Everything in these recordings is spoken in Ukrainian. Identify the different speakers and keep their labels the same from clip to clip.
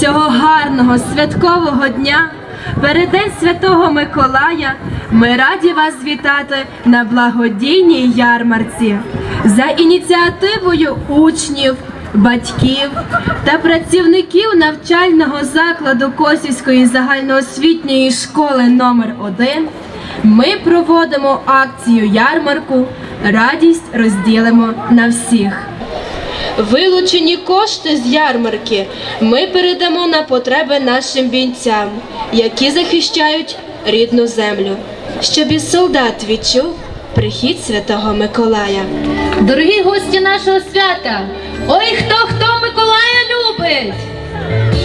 Speaker 1: цього гарного святкового дня, переддень Святого Миколая, ми раді вас вітати на благодійній ярмарці за ініціативою учнів, батьків та працівників навчального закладу Косівської загальноосвітньої школи номер 1 Ми проводимо акцію ярмарку Радість розділимо на всіх. Вилучені кошти з ярмарки ми передамо на потреби нашим бійцям, які захищають рідну землю, щоб і солдат відчув прихід Святого Миколая.
Speaker 2: Дорогі гості нашого свята! Ой, хто хто Миколая любить!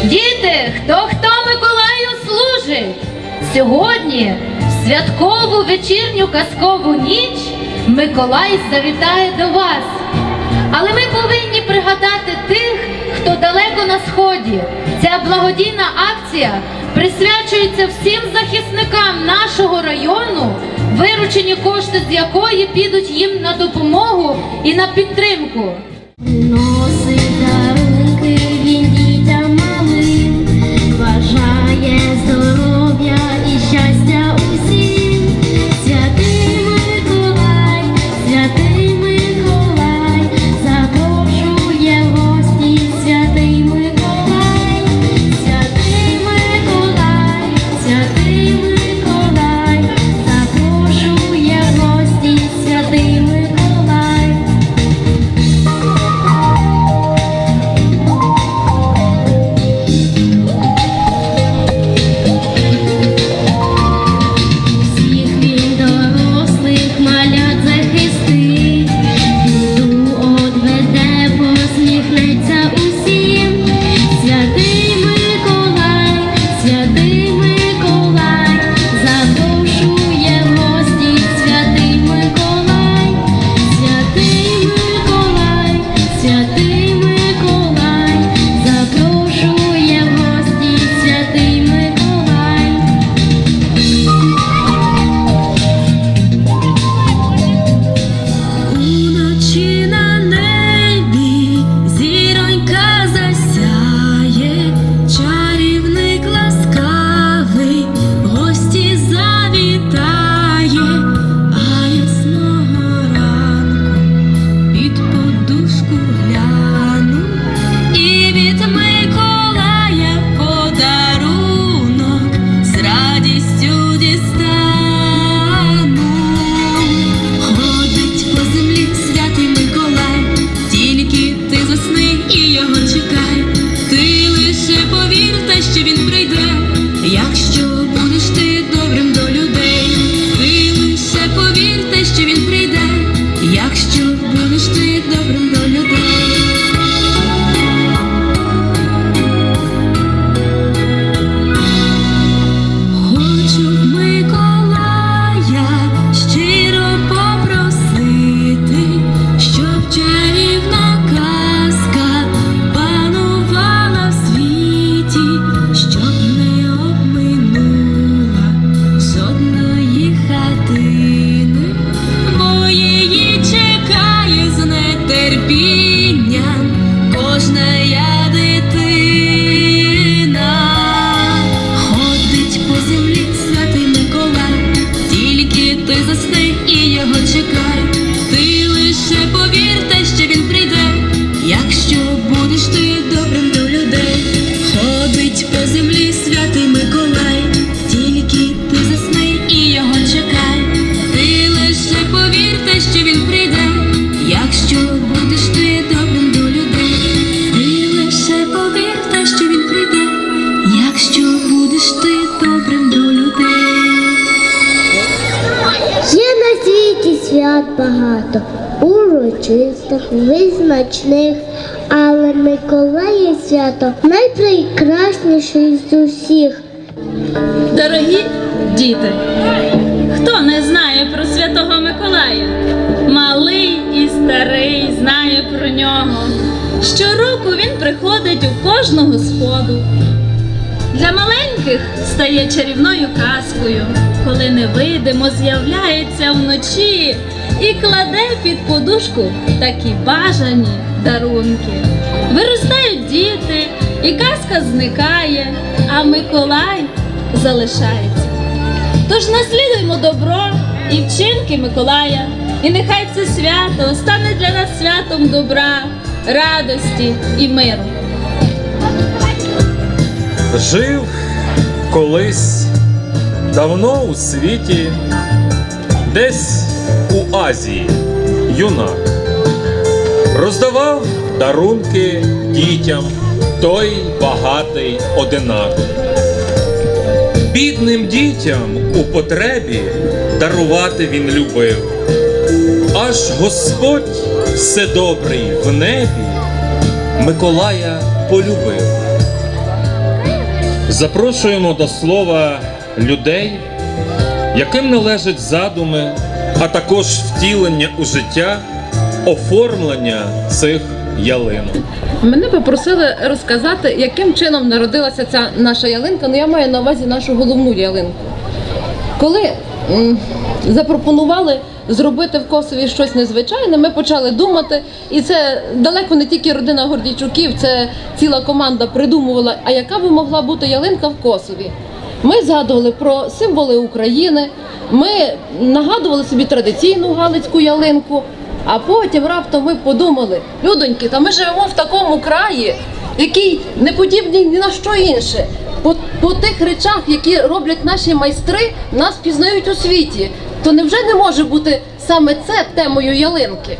Speaker 2: Діти, хто хто Миколаю служить! Сьогодні, в святкову вечірню казкову ніч, Миколай завітає до вас. Але ми повинні пригадати тих, хто далеко на сході. Ця благодійна акція присвячується всім захисникам нашого району, виручені кошти з якої підуть їм на допомогу і на підтримку.
Speaker 3: Носить
Speaker 4: світі
Speaker 5: багато, урочистих, визначних, але Миколає свято найпрекрасніший з усіх.
Speaker 6: Дорогі діти, хто не знає про Святого Миколая? Малий і старий знає. про нього. Щороку він приходить у кожну господу. Для маленьких стає чарівною казкою, коли невидимо з'являється вночі і кладе під подушку такі бажані дарунки. Виростають діти, і казка зникає, а Миколай залишається. Тож наслідуємо добро і вчинки Миколая, і нехай це свято стане для нас святом добра, радості і миру.
Speaker 7: Жив колись давно у світі, десь у Азії, юнак. Роздавав дарунки дітям той багатий одинак. Бідним дітям у потребі дарувати він любив. Аж Господь Вседобрий в небі Миколая полюбив. Запрошуємо до слова людей, яким належать задуми, а також втілення у життя, оформлення цих ялинок.
Speaker 8: Мене попросили розказати, яким чином народилася ця наша ялинка. Ну я маю на увазі нашу головну ялинку. Коли запропонували зробити в Косові щось незвичайне, ми почали думати, і це далеко не тільки родина Гордійчуків, це ціла команда придумувала, а яка би могла бути ялинка в Косові. Ми згадували про символи України, ми нагадували собі традиційну галицьку ялинку, а потім раптом ми подумали, людоньки, та ми живемо в такому краї, який не подібний ні на що інше. По, по тих речах, які роблять наші майстри, нас пізнають у світі. То невже не може бути саме це темою ялинки?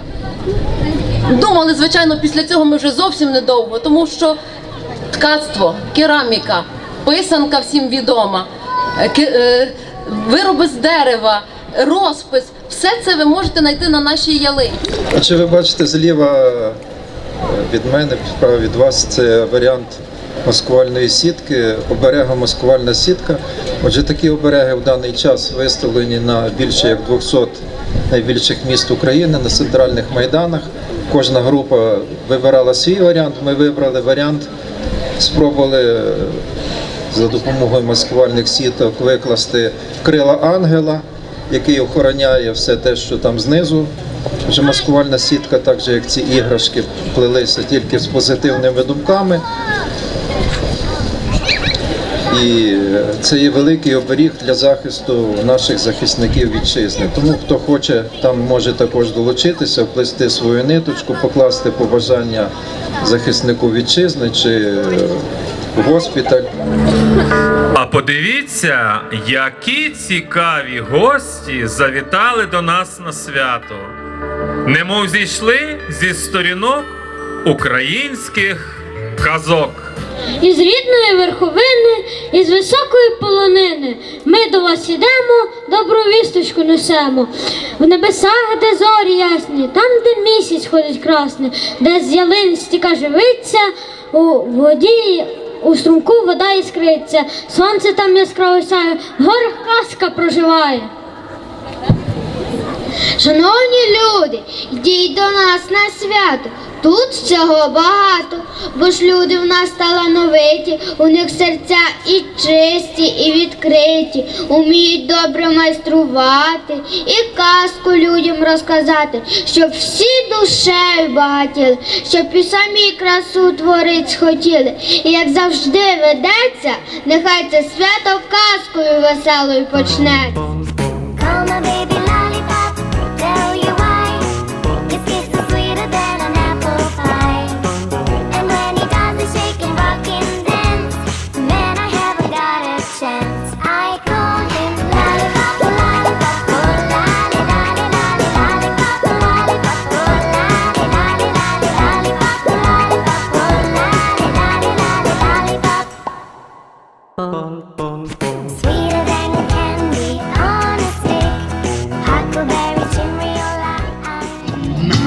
Speaker 8: Думали, звичайно, після цього ми вже зовсім недовго, тому що ткацтво, кераміка, писанка всім відома, е, е, вироби з дерева, розпис все це ви можете знайти на нашій ялинці.
Speaker 9: Отже, ви бачите зліва е, від мене, справа від вас, це варіант маскувальної сітки, оберега маскувальна сітка. Отже, такі обереги в даний час виставлені на більше як 200 найбільших міст України на центральних майданах. Кожна група вибирала свій варіант. Ми вибрали варіант, спробували за допомогою маскувальних сіток викласти крила ангела, який охороняє все те, що там знизу. Вже маскувальна сітка, так же як ці іграшки, плелися тільки з позитивними думками. І це є великий оберіг для захисту наших захисників вітчизни. Тому хто хоче, там може також долучитися, вплести свою ниточку, покласти побажання захиснику вітчизни чи госпіталь.
Speaker 7: А подивіться, які цікаві гості завітали до нас на свято. Немов зійшли зі сторінок українських казок.
Speaker 3: Із рідної верховини, із високої полонини ми до вас ідемо, добру вісточку несемо. В небесах, де зорі ясні, там, де місяць ходить красний, де з ялин стіка живиться, у воді, у струмку вода іскриться, сонце там яскраво сяє, в горах казка проживає.
Speaker 5: Шановні люди, йдіть до нас на свято. Тут всього багато, бо ж люди в нас талановиті, у них серця і чисті, і відкриті, уміють добре майструвати і казку людям розказати, щоб всі душею багатіли, щоб і самі красу творить схотіли. І як завжди ведеться, нехай це свято казкою веселою почнеться.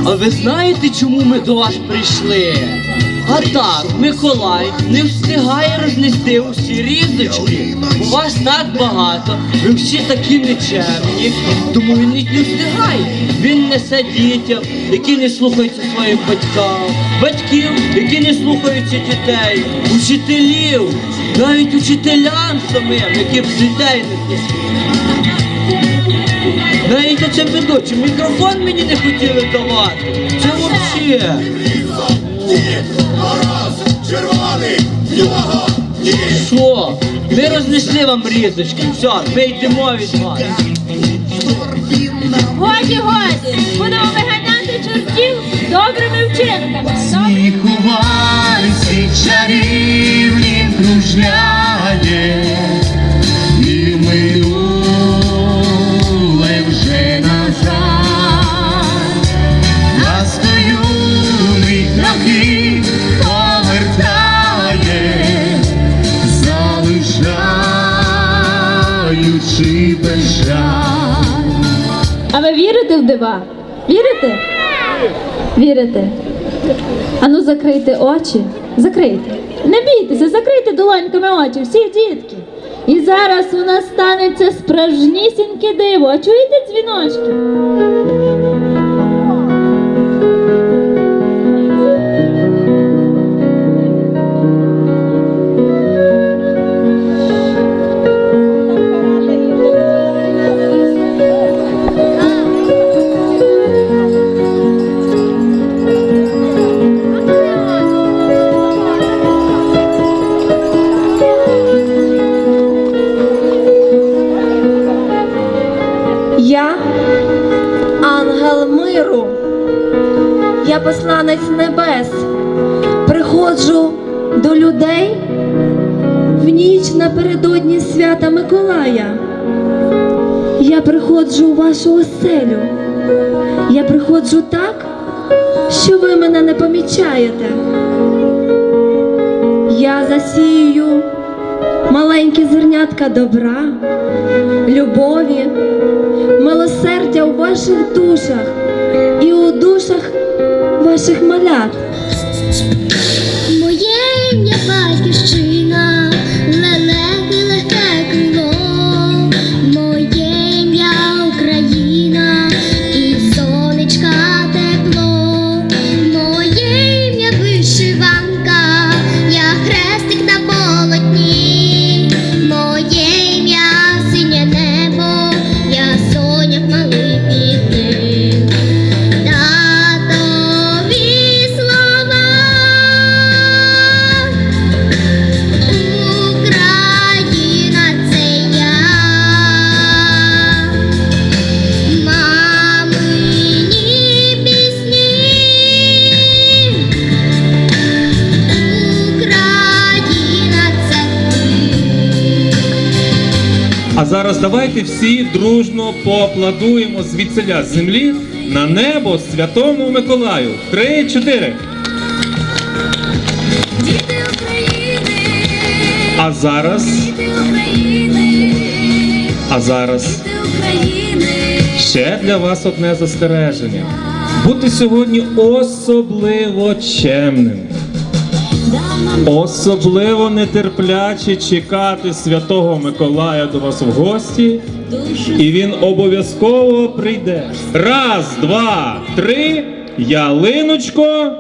Speaker 10: А ви знаєте, чому ми до вас прийшли? А так, Миколай не встигає рознести усі різочки. У вас так багато, ви всі такі нечемні, тому він навіть не встигає. Він несе дітям, які не слухаються своїх батьків, батьків, які не слухаються дітей, учителів, навіть учителям самим, які б дітей не слухають. Навіть оцим ведучим мікрофон мені не хотіли давати. Це взагалі. Що? Ми рознесли вам різочки, все, ми йдемо від вас.
Speaker 3: Годі, годі, будемо виганяти чортів добрими вчинками.
Speaker 11: Сміхувальці чарівні кружляє,
Speaker 6: вірите? Вірите? Вірите? Ану закрийте очі. Закрийте. Не бійтеся, закрийте долоньками очі, всі дітки. І зараз у нас станеться справжнісіньке диво. А чуєте дзвіночки?
Speaker 12: Приходжу до людей в ніч напередодні свята Миколая. Я приходжу у вашу оселю. Я приходжу так, що ви мене не помічаєте. Я засію маленькі зернятка добра, любові, милосердя у ваших душах і у душах ваших малят.
Speaker 7: Bye. Зараз давайте всі дружно поаплодуємо звідсиля з землі на небо святому Миколаю. Три, чотири.
Speaker 13: Діти України,
Speaker 7: А зараз,
Speaker 13: діти України,
Speaker 7: а зараз
Speaker 13: діти України.
Speaker 7: ще для вас одне застереження. Бути сьогодні особливо чемним. Особливо нетерпляче чекати святого Миколая до вас в гості, і він обов'язково прийде. Раз, два, три, ялиночко.